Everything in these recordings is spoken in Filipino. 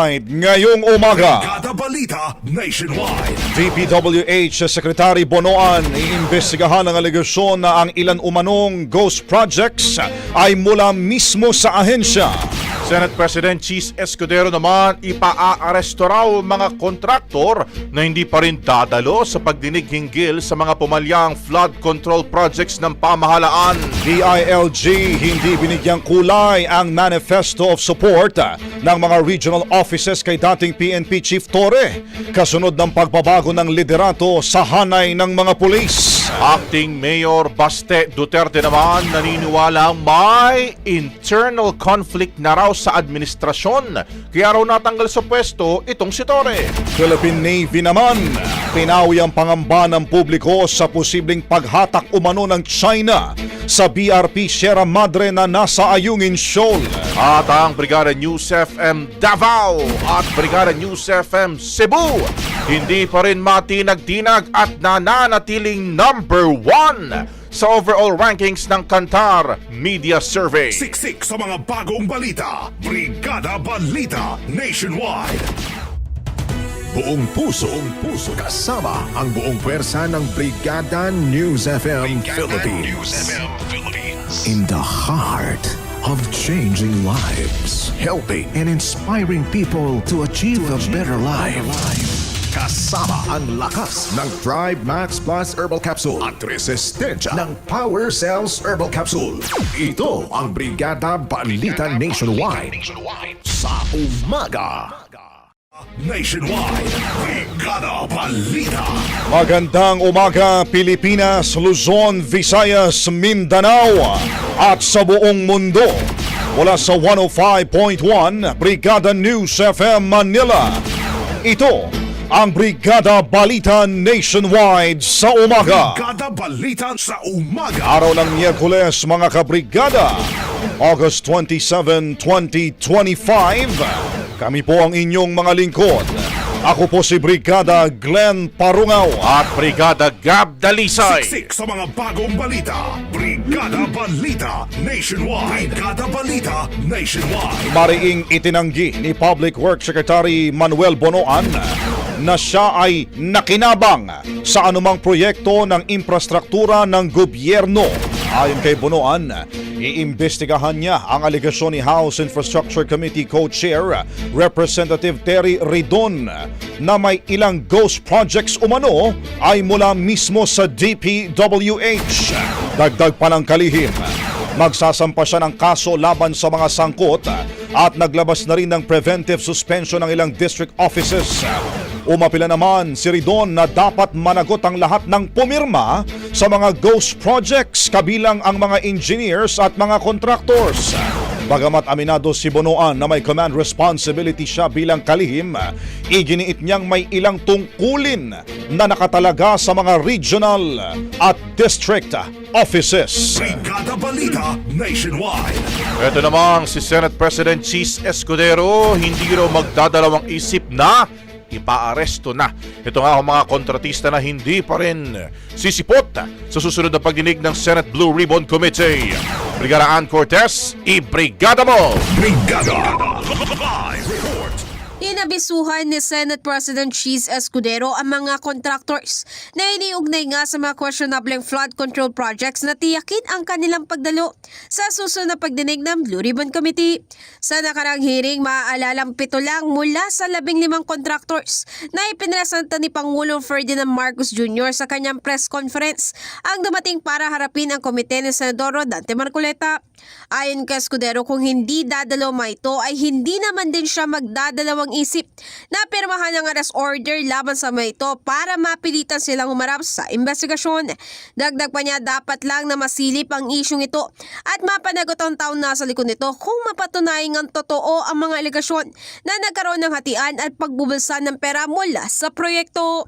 nationwide ngayong umaga. Kada balita nationwide. DPWH Secretary Bonoan iimbestigahan ang alegasyon na ang ilan umanong ghost projects ay mula mismo sa ahensya. Senate President Cheese Escudero naman ipaa-aresto raw mga kontraktor na hindi pa rin dadalo sa pagdinig hinggil sa mga pumalyang flood control projects ng pamahalaan. DILG hindi binigyang kulay ang manifesto of support ng mga regional offices kay dating PNP Chief Torre kasunod ng pagbabago ng liderato sa hanay ng mga pulis. Acting Mayor Baste Duterte naman naniniwala may internal conflict na raw sa administrasyon kaya raw natanggal sa pwesto itong si Torre. Philippine Navy naman, pinawi ang pangamba ng publiko sa posibleng paghatak umano ng China sa BRP Sierra Madre na nasa Ayungin Shoal. At ang Brigada News FM Davao at Brigada News FM Cebu hindi pa rin matinag-tinag at nananatiling number one sa overall rankings ng Kantar Media Survey. Siksik sa mga bagong balita. Brigada Balita Nationwide. Buong puso, buong puso kasama ang buong pwersa ng Brigada News FM Philippines. In the heart of changing lives, helping and inspiring people to achieve, a better life. Kasama ang lakas ng Thrive Max Plus Herbal Capsule at resistensya ng Power Cells Herbal Capsule. Ito ang Brigada Balita Nationwide sa umaga. Nationwide, Brigada Balita. Magandang umaga Pilipinas, Luzon, Visayas, Mindanao at sa buong mundo. Mula sa 105.1 Brigada News FM Manila. Ito ang Brigada Balita Nationwide sa umaga. Brigada Balita sa umaga. Araw ng Miyerkules mga kabrigada, August 27, 2025. Kami po ang inyong mga lingkod. Ako po si Brigada Glenn Parungaw. At Brigada Gab Dalisay. Siksik sa mga bagong balita. Brigada Balita Nationwide. Brigada Balita Nationwide. Mariing itinanggi ni Public Works Secretary Manuel Bonoan na siya ay nakinabang sa anumang proyekto ng infrastruktura ng gobyerno. Ayon kay Bonoan, iimbestigahan niya ang alegasyon ni House Infrastructure Committee Co-Chair Representative Terry Ridon na may ilang ghost projects umano ay mula mismo sa DPWH. Dagdag pa ng kalihim, Magsasampa siya ng kaso laban sa mga sangkot at naglabas na rin ng preventive suspension ng ilang district offices. Umapila naman si Ridon na dapat managot ang lahat ng pumirma sa mga ghost projects kabilang ang mga engineers at mga contractors. Bagamat aminado si Bonoan na may command responsibility siya bilang kalihim, iginiit niyang may ilang tungkulin na nakatalaga sa mga regional at district offices. Brigada Balita Nationwide. Ito namang si Senate President Cheese Escudero hindi raw magdadalawang isip na ipaaresto na. Ito nga ang mga kontratista na hindi pa rin sisipot sa susunod na pagdinig ng Senate Blue Ribbon Committee. Brigada Ann Cortez, i-brigada mo! Brigada Live Report. Inabisuhan ni Senate President Cheese Escudero ang mga contractors na iniugnay nga sa mga questionable flood control projects na tiyakin ang kanilang pagdalo sa susunod na pagdinig ng Blue Ribbon Committee. Sa nakarang hearing, maaalalang pito lang mula sa labing limang contractors na ipinresenta ni Pangulong Ferdinand Marcos Jr. sa kanyang press conference ang dumating para harapin ang komite ni Senador Dante Marcoleta. Ayon kay Escudero, kung hindi dadalaw ma ito ay hindi naman din siya magdadalawang isip na pirmahan ng arrest order laban sa mga ito para mapilitan silang umarap sa investigasyon. Dagdag pa niya dapat lang na masilip ang isyong ito at mapanagot ang taon na sa likod nito kung mapatunayan ang totoo ang mga alegasyon na nagkaroon ng hatian at pagbubulsa ng pera mula sa proyekto.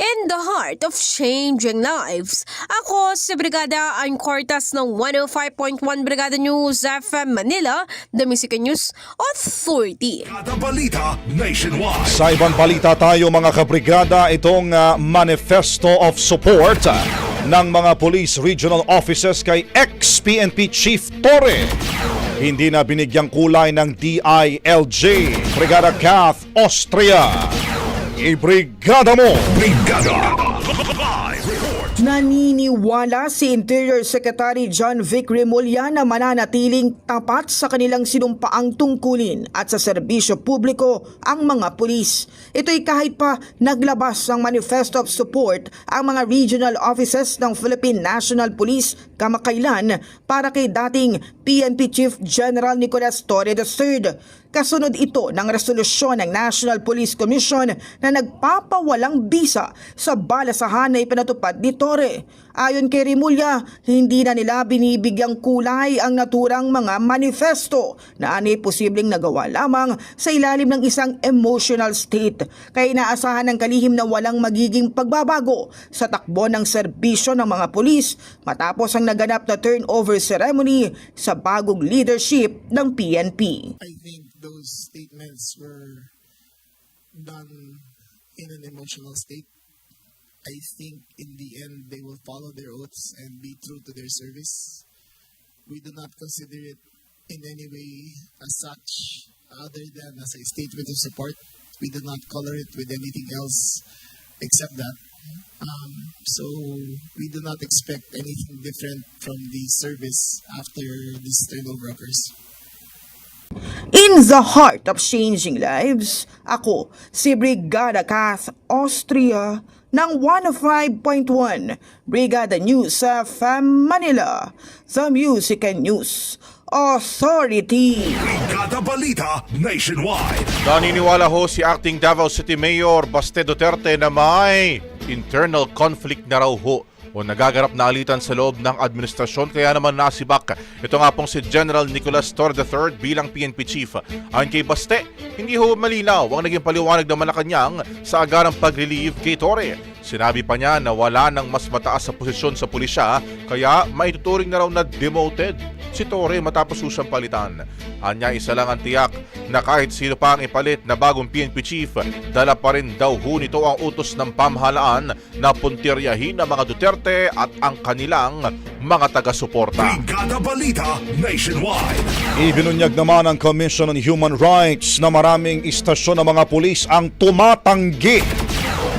In the heart of changing lives, ako si Brigada Ann Cortas ng 105.1 Brigada News FM Manila, The Music News Authority. Brigada Balita Nationwide. Sa ibang balita tayo mga kabrigada, itong ah, Manifesto of Support ah, ng mga police regional offices kay ex-PNP Chief Torre. Hindi na binigyang kulay ng DILG. Brigada Kath, Austria. Ibrigada mo! Brigada Naniniwala si Interior Secretary John Vic Remulla na mananatiling tapat sa kanilang sinumpaang tungkulin at sa serbisyo publiko ang mga pulis. Ito'y kahit pa naglabas ng manifesto of support ang mga regional offices ng Philippine National Police kamakailan para kay dating PNP Chief General Nicolas Torre III. Kasunod ito ng resolusyon ng National Police Commission na nagpapawalang bisa sa balasahan na ipinatupad ni Torre. Ayon kay Rimulya, hindi na nila binibigyang kulay ang naturang mga manifesto na ani posibleng nagawa lamang sa ilalim ng isang emotional state. Kaya inaasahan ng kalihim na walang magiging pagbabago sa takbo ng serbisyo ng mga pulis matapos ang naganap na turnover ceremony sa bagong leadership ng PNP. I think those statements were done in an emotional state. I think in the end they will follow their oaths and be true to their service. We do not consider it in any way as such other than as a statement of support. We do not color it with anything else except that. Um, so we do not expect anything different from the service after this turnover occurs. In the heart of changing lives, ako si Brigada Kath Austria ng 105.1 Brigada News sa Manila, the Music and News Authority. Brigada Balita Nationwide Naniniwala ho si acting Davao City Mayor Baste Duterte na may internal conflict na raw ho o nagagarap na alitan sa loob ng administrasyon kaya naman nasibak. Ito nga pong si General Nicolas Torre III bilang PNP Chief. Ayon kay Baste, hindi ho malinaw ang naging paliwanag ng Malacanang sa agarang pag-relieve kay Torre. Sinabi pa niya na wala nang mas mataas sa posisyon sa pulisya kaya maituturing na raw na demoted si Torre matapos susang palitan. Anya isa lang ang tiyak na kahit sino pa ang ipalit na bagong PNP chief, dala pa rin daw ho nito ang utos ng pamahalaan na puntiryahin ang mga Duterte at ang kanilang mga taga-suporta. Brigada Balita Nationwide Ibinunyag naman ng Commission on Human Rights na maraming istasyon ng mga pulis ang tumatanggi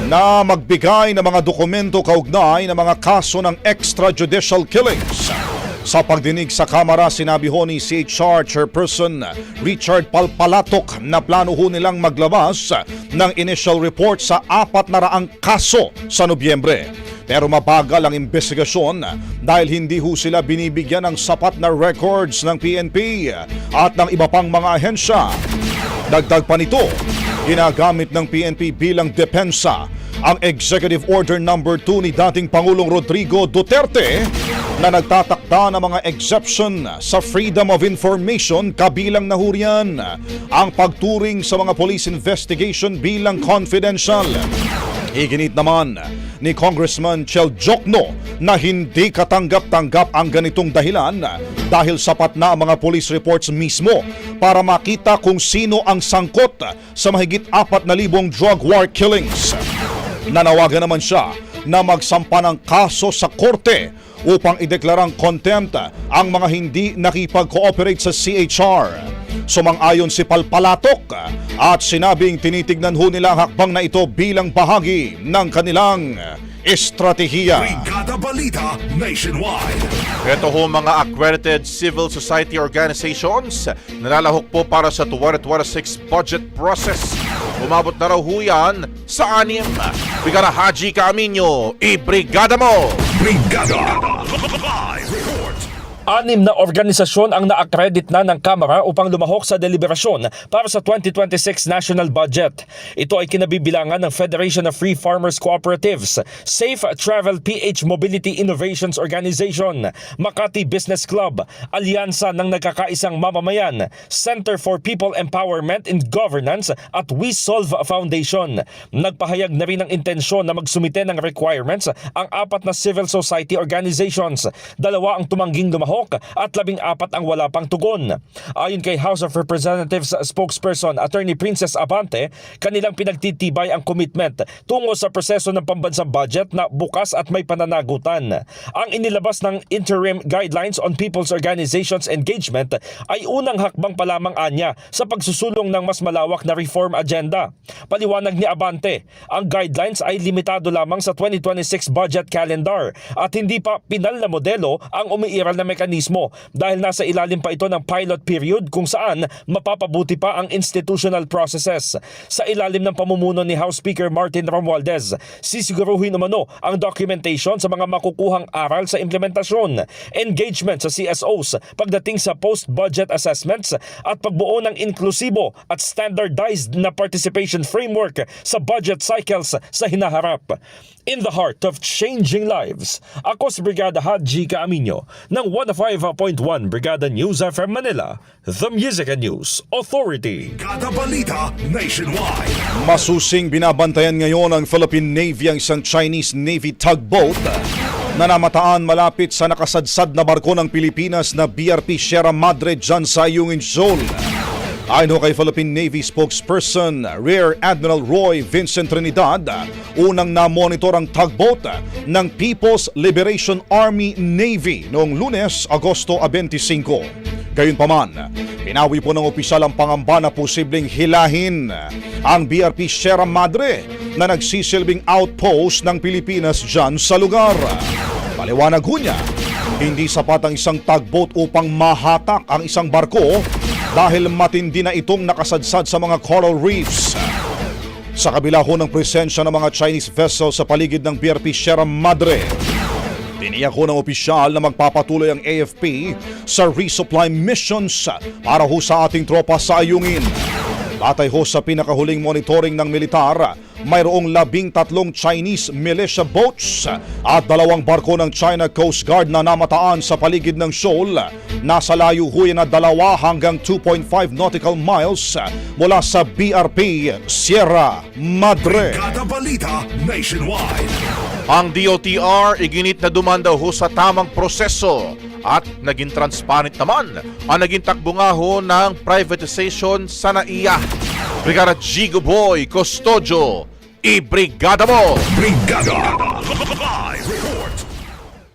na magbigay ng mga dokumento kaugnay ng mga kaso ng extrajudicial killings. Sa pagdinig sa Kamara, sinabi ho ni CHR Chairperson Richard Palpalatok na plano ho nilang maglabas ng initial report sa apat na raang kaso sa Nobyembre. Pero mabagal ang investigasyon dahil hindi ho sila binibigyan ng sapat na records ng PNP at ng iba pang mga ahensya. Dagdag pa nito, ginagamit ng PNP bilang depensa ang Executive Order Number 2 ni dating Pangulong Rodrigo Duterte na nagtatakda ng mga exception sa Freedom of Information kabilang na huriyan ang pagturing sa mga police investigation bilang confidential. Iginit naman ni Congressman Chel Jokno na hindi katanggap-tanggap ang ganitong dahilan dahil sapat na ang mga police reports mismo para makita kung sino ang sangkot sa mahigit 4,000 drug war killings. Nanawagan naman siya na magsampa ng kaso sa korte upang ideklarang contempt ang mga hindi nakipag-cooperate sa CHR. Sumang-ayon si Palpalatok at sinabing tinitignan ho nila ang hakbang na ito bilang bahagi ng kanilang estratehiya. Brigada Balita Nationwide Ito ho mga accredited civil society organizations na lalahok po para sa 2026 budget process. Umabot na raw ho yan sa anim. Brigada Haji Camino, i-brigada mo! Brigada. Live Anim na organisasyon ang na-accredit na ng Kamara upang lumahok sa deliberasyon para sa 2026 national budget. Ito ay kinabibilangan ng Federation of Free Farmers Cooperatives, Safe Travel PH Mobility Innovations Organization, Makati Business Club, Alyansa ng Nagkakaisang Mamamayan, Center for People Empowerment and Governance at We Solve Foundation. Nagpahayag na rin ng intensyon na magsumite ng requirements ang apat na civil society organizations. Dalawa ang tumangging lumahok lumahok at labing apat ang wala pang tugon. Ayon kay House of Representatives spokesperson Attorney Princess Abante, kanilang pinagtitibay ang commitment tungo sa proseso ng pambansang budget na bukas at may pananagutan. Ang inilabas ng Interim Guidelines on People's Organizations Engagement ay unang hakbang pa lamang anya sa pagsusulong ng mas malawak na reform agenda. Paliwanag ni Abante, ang guidelines ay limitado lamang sa 2026 budget calendar at hindi pa pinal na modelo ang umiiral na mekanismo dahil nasa ilalim pa ito ng pilot period kung saan mapapabuti pa ang institutional processes. Sa ilalim ng pamumuno ni House Speaker Martin Romualdez, sisiguruhin umano ang documentation sa mga makukuhang aral sa implementasyon, engagement sa CSOs pagdating sa post-budget assessments at pagbuo ng inklusibo at standardized na participation framework sa budget cycles sa hinaharap. In the heart of changing lives, ako si Brigada Haji Kaaminyo ng 105.1 Brigada News FM Manila, The Music and News Authority. Kada balita nationwide. Masusing binabantayan ngayon ng Philippine Navy ang isang Chinese Navy tugboat na namataan malapit sa nakasadsad na barko ng Pilipinas na BRP Sierra Madre dyan sa Ayungin Shoal. Ayon kay Philippine Navy spokesperson Rear Admiral Roy Vincent Trinidad, unang na-monitor ang tugboat ng People's Liberation Army Navy noong lunes, Agosto 25. Gayunpaman, pinawi po ng opisyal ang pangamba na posibleng hilahin ang BRP Sierra Madre na nagsisilbing outpost ng Pilipinas dyan sa lugar. Paliwanag ho niya, hindi sapat ang isang tugboat upang mahatak ang isang barko dahil matindi na itong nakasadsad sa mga coral reefs. Sa kabila ho ng presensya ng mga Chinese vessels sa paligid ng BRP Sierra Madre, Tiniyak ho ng opisyal na magpapatuloy ang AFP sa resupply missions para ho sa ating tropa sa Ayungin. Batay ho sa pinakahuling monitoring ng militar, mayroong labing tatlong Chinese militia boats at dalawang barko ng China Coast Guard na namataan sa paligid ng shoal. Nasa layo ho na dalawa hanggang 2.5 nautical miles mula sa BRP Sierra Madre. Balita nationwide. Ang DOTR iginit na duman daw ho sa tamang proseso at naging transparent naman ang naging takbo nga ho ng privatization sa NAIA. Brigada Gigo Boy Custodio, ibrigada mo! Brigada.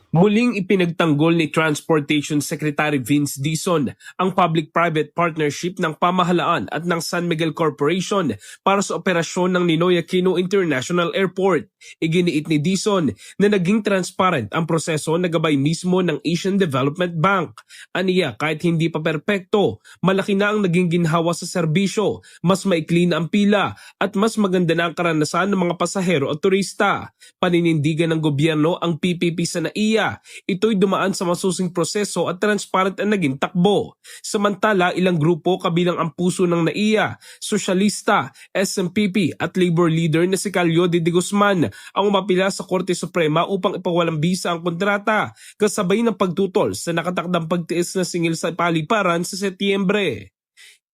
Muling ipinagtanggol ni Transportation Secretary Vince Dizon ang public-private partnership ng pamahalaan at ng San Miguel Corporation para sa operasyon ng Ninoy Aquino International Airport. Iginiit ni Dizon na naging transparent ang proseso na gabay mismo ng Asian Development Bank. Aniya kahit hindi pa perpekto, malaki na ang naging ginhawa sa serbisyo, mas maikli na ang pila at mas maganda na ang karanasan ng mga pasahero at turista. Paninindigan ng gobyerno ang PPP sa NAIA ito'y dumaan sa masusing proseso at transparent ang naging takbo. Samantala, ilang grupo kabilang ang puso ng NAIA, Sosyalista, SMPP at Labor leader na si Calio de, Guzman ang umapila sa Korte Suprema upang ipawalang bisa ang kontrata kasabay ng pagtutol sa nakatakdang pagtiis na singil sa paliparan sa Setyembre.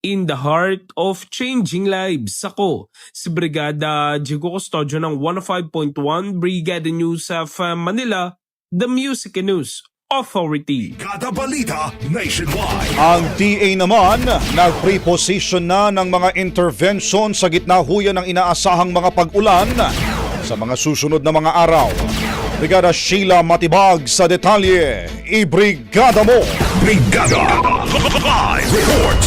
In the heart of changing lives, ako, si Brigada Jigo Custodio ng 105.1 Brigada News of Manila, The Music and News Authority. Kada balita nationwide. Ang TA naman, nag-preposition na ng mga intervention sa gitna huyan ng inaasahang mga pag-ulan sa mga susunod na mga araw. Brigada Sheila Matibag sa detalye. Ibrigada mo! Brigada. Live report.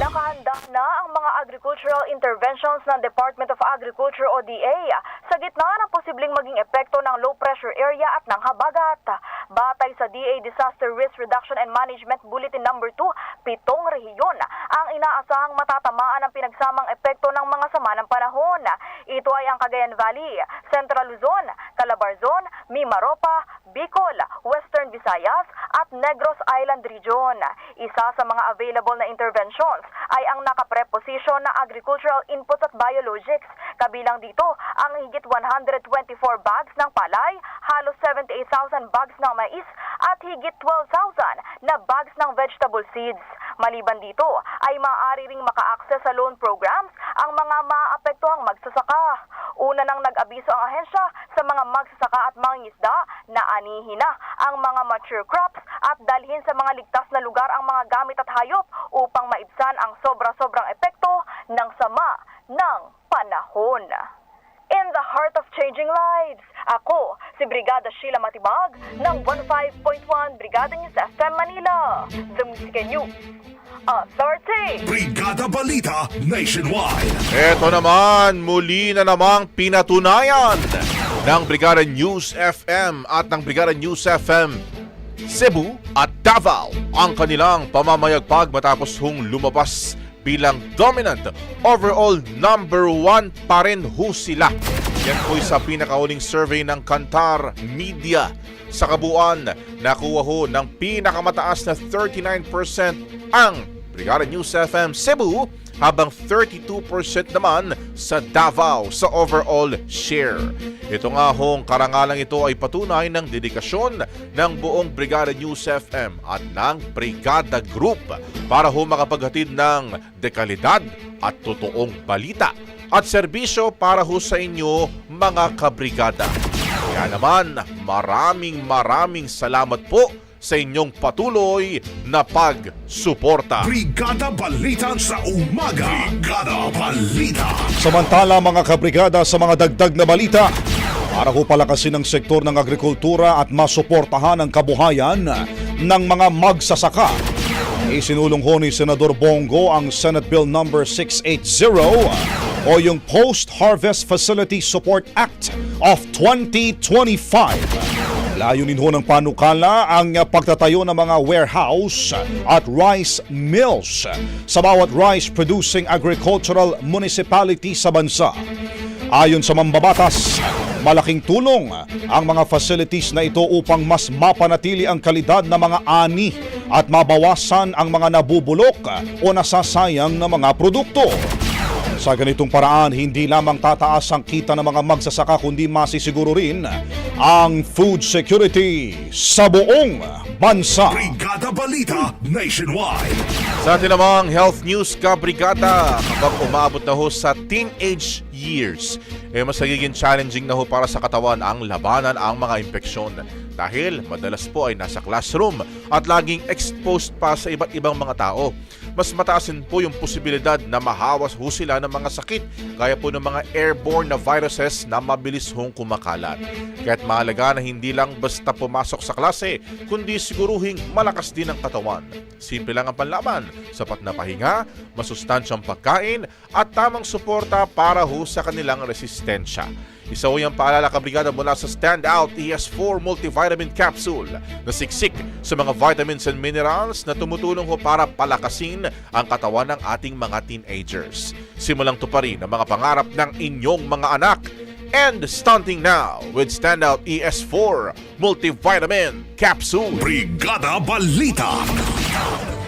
Nakahanda na ang mga agricultural interventions ng Department of Agriculture o DA sa gitna ng posibleng maging epekto ng low pressure area at ng habagat. Batay sa DA Disaster Risk Reduction and Management Bulletin number 2, pitong rehiyon ang inaasahang matatamaan ng pinagsamang epekto ng mga sama ng panahon. Ito ay ang Cagayan Valley, Central Luzon, Calabarzon, Mimaropa, Bicol, Western Visayas at Negros Island Region. Isa sa mga available na interventions ay ang nakapreposition na agricultural inputs at biologics. Kabilang dito ang higit 124 bags ng palay, halos 78,000 bags ng mais at higit 12,000 na bags ng vegetable seeds. Maliban dito ay maaari ring maka-access sa loan programs ang mga maapektuhang magsasaka. Una nang nag-abiso ang ahensya sa mga magsasaka at mangingisda na anihin na ang mga mature crops at dalhin sa mga ligtas na lugar ang mga gamit at hayop upang maibsan ang sobra-sobrang epekto ng sama ng panahon. In the heart of changing lives, ako si Brigada Sheila Matibag ng 15.1 Brigada News FM Manila, The Music News Authority. Brigada Balita Nationwide. Ito naman, muli na namang pinatunayan ng Brigada News FM at ng Brigada News FM Cebu at Davao ang kanilang pamamayagpag matapos hong lumabas bilang dominant overall number one pa rin ho sila. Yan po'y sa pinakauling survey ng Kantar Media. Sa kabuuan, nakuha ho ng pinakamataas na 39% ang Brigada News FM Cebu habang 32% naman sa Davao sa overall share. Ito nga hong karangalang ito ay patunay ng dedikasyon ng buong Brigada News FM at ng Brigada Group para ho makapaghatid ng dekalidad at totoong balita at serbisyo para ho sa inyo mga kabrigada. Kaya naman, maraming maraming salamat po sa inyong patuloy na pagsuporta. Brigada Balita sa umaga. Brigada Balita. Samantala mga kabrigada sa mga dagdag na balita, para ko palakasin ang sektor ng agrikultura at masuportahan ang kabuhayan ng mga magsasaka. Isinulong ho ni Senador Bongo ang Senate Bill number 680 o yung Post-Harvest Facility Support Act of 2025. Layunin ho ng panukala ang pagtatayo ng mga warehouse at rice mills sa bawat rice producing agricultural municipality sa bansa. Ayon sa mambabatas, malaking tulong ang mga facilities na ito upang mas mapanatili ang kalidad ng mga ani at mabawasan ang mga nabubulok o nasasayang na mga produkto. Sa ganitong paraan, hindi lamang tataas ang kita ng mga magsasaka kundi masisiguro rin ang food security sa buong bansa. Brigada Balita Nationwide. Sa atin namang health news ka, Brigada, habang umabot na ho sa teenage years, eh mas nagiging challenging na ho para sa katawan ang labanan ang mga impeksyon. Dahil madalas po ay nasa classroom at laging exposed pa sa iba't ibang mga tao. Mas mataasin po yung posibilidad na mahawas ho sila ng mga sakit gaya po ng mga airborne na viruses na mabilis hong kumakalat. Kaya't mahalaga na hindi lang basta pumasok sa klase, kundi siguruhing malakas din ang katawan. Simple lang ang panlaban, sapat na pahinga, masustansyang pagkain at tamang suporta para ho sa kanilang resistensya. Isa ho yung paalala kabrigada mula sa Standout ES4 Multivitamin Capsule na siksik sa mga vitamins and minerals na tumutulong ho para palakasin ang katawan ng ating mga teenagers. Simulang tuparin ang mga pangarap ng inyong mga anak and stunting now with Standout ES4 Multivitamin Capsule. Brigada Balita.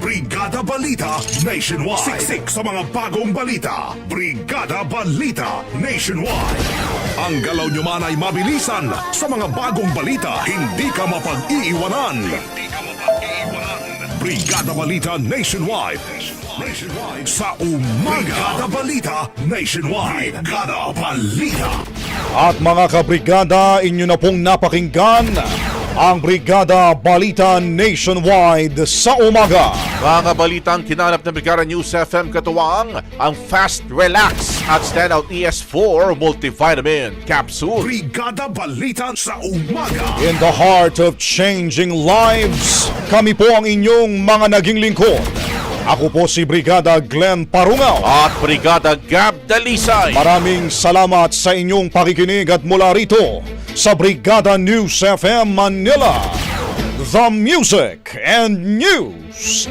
Brigada Balita Nationwide. Siksik sa mga bagong balita. Brigada Balita Nationwide. Ang galaw nyo man ay mabilisan sa mga bagong balita. Hindi ka mapag-iiwanan. Hindi ka mapag-iiwanan. Brigada Balita Nationwide. Nationwide. Sa umaga. Brigada Balita Nationwide. Brigada Balita. At mga kabrigada, inyo na pong napakinggan ang Brigada Balita Nationwide sa umaga. Mga balitang kinanap ng Brigada News FM katuwang ang Fast Relax at Standout ES4 Multivitamin Capsule. Brigada Balita sa umaga. In the heart of changing lives, kami po ang inyong mga naging lingkod. Ako po si Brigada Glenn Parungaw. At Brigada Gab Dalisay. Maraming salamat sa inyong pakikinig at mula rito sa Brigada News FM Manila, The Music and News